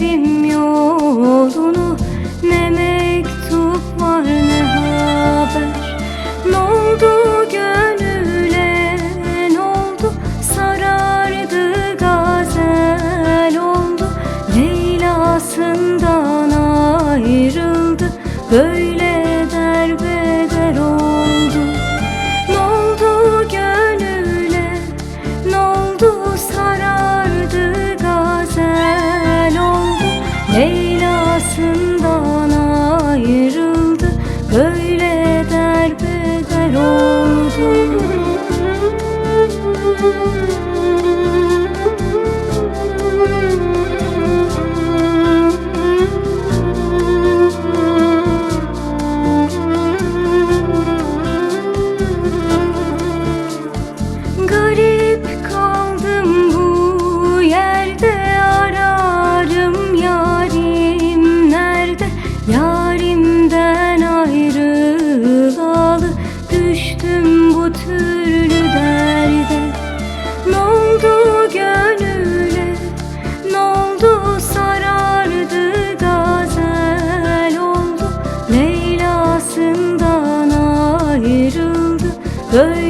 Göremedim yolunu. Ne mektup var ne haber? Ne oldu gönüle? Ne oldu? Sarardı gazel oldu. Leylasından ayrıldı. Böyle Hey. Good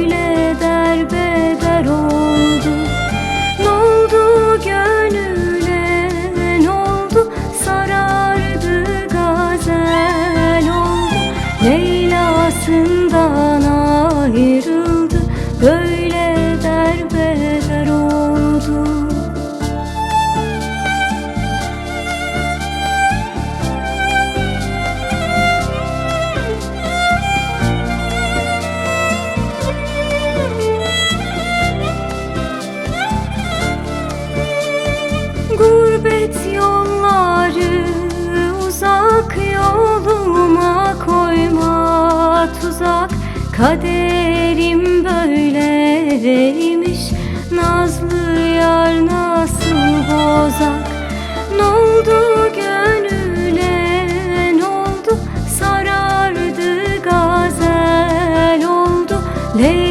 Kaderim böyleymiş Nazlı yar nasıl bozak? Ne oldu gönüle ne oldu? Sarardı gazel oldu. Leyla